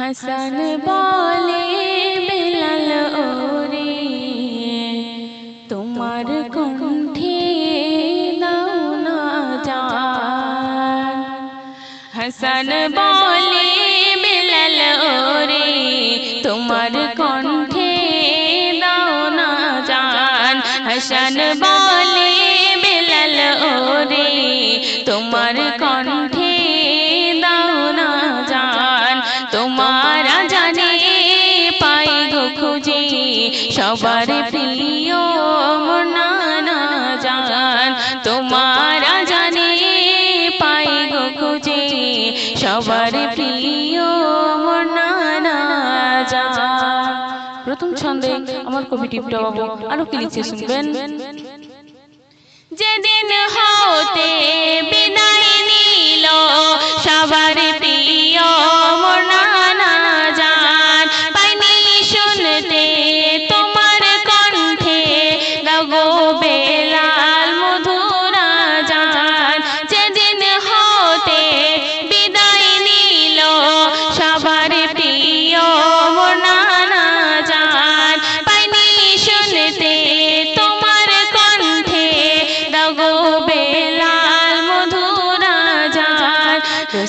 হাসান বলে বেলাল ওরে তোমার কণ্ঠে দাও না জান হাসান বলে বেলাল ওরে তোমার কণ্ঠে দাও না জান হাসান বলে বেলাল ওরে তোমার কণ্ঠে সবার প্রিয় মনানা জান, তোমার জানে পাই গো খুঁজে। সবার প্রিয় মনানা জান। প্রথম ছন্দে আমার কবি টিপটা বাবু আরও কি লিখছে শুনবেন? যেদিন হতে বিদায় নিল, সবার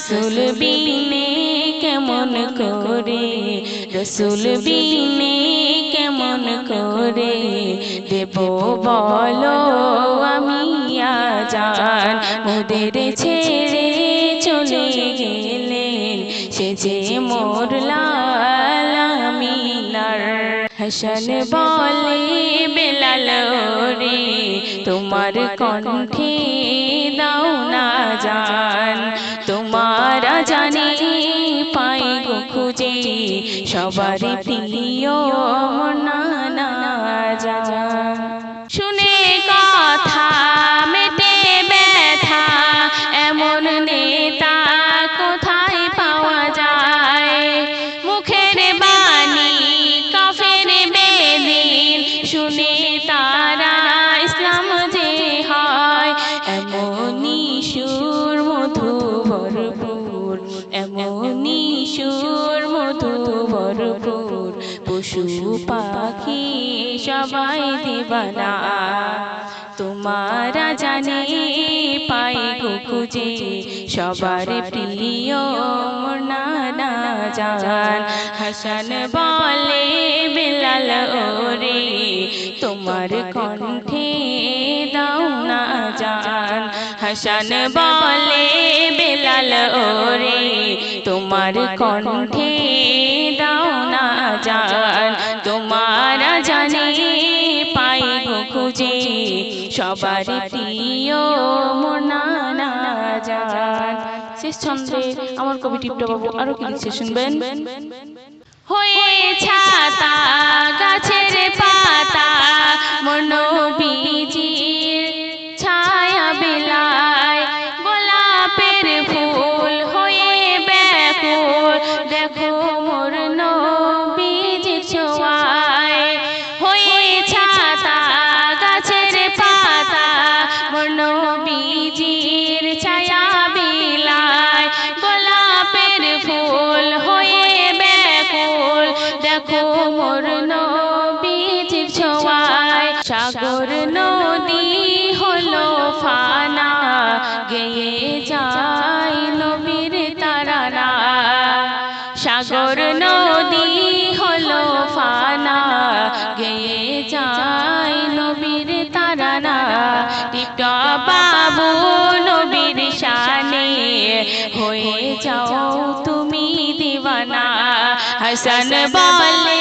রসুল বিনে কেমন করে? রসুল বিনে কেমন করে? দেব বলো আমি আজান। মোদের ছেড়ে চলে গেলেন সে যে মোর লাল আমিনার। হাসান বলে, বেলাল রে তোমার কণ্ঠে দাও না জান। তোমার সবার প্রিয় মনানা সুর মধু পশু পাখি সবাই দিবানা। তোমারা জানে পাই গো খুঁজে, সবার প্রিয় নানা জান। হাসান বলে বেলাল ওরে, তোমার কণ্ঠে হাসান বলে বেলাল ওরে তোমার কণ্ঠে দাও না জান তোমার জানে পাই খুঁজে সবার প্রিয় মোনানা জান। শেষ ছন্দে আমার কবি টিপটা বাবু আরও কি লিখছে শুনবেন। হয়ে ছাতা গাছের দেখো মোর নবীজির ছোঁয়ায় সাগর নদী হলো ফানা। গেয়ে যায় নবীর তারানা। সাগর নদী হলো ফানা। গেয়ে যায় নবীর তারানা। টিপটা বাবু নবীর শানে। হয়ে যাও দিওয়ানা হাসান বলে বেলাল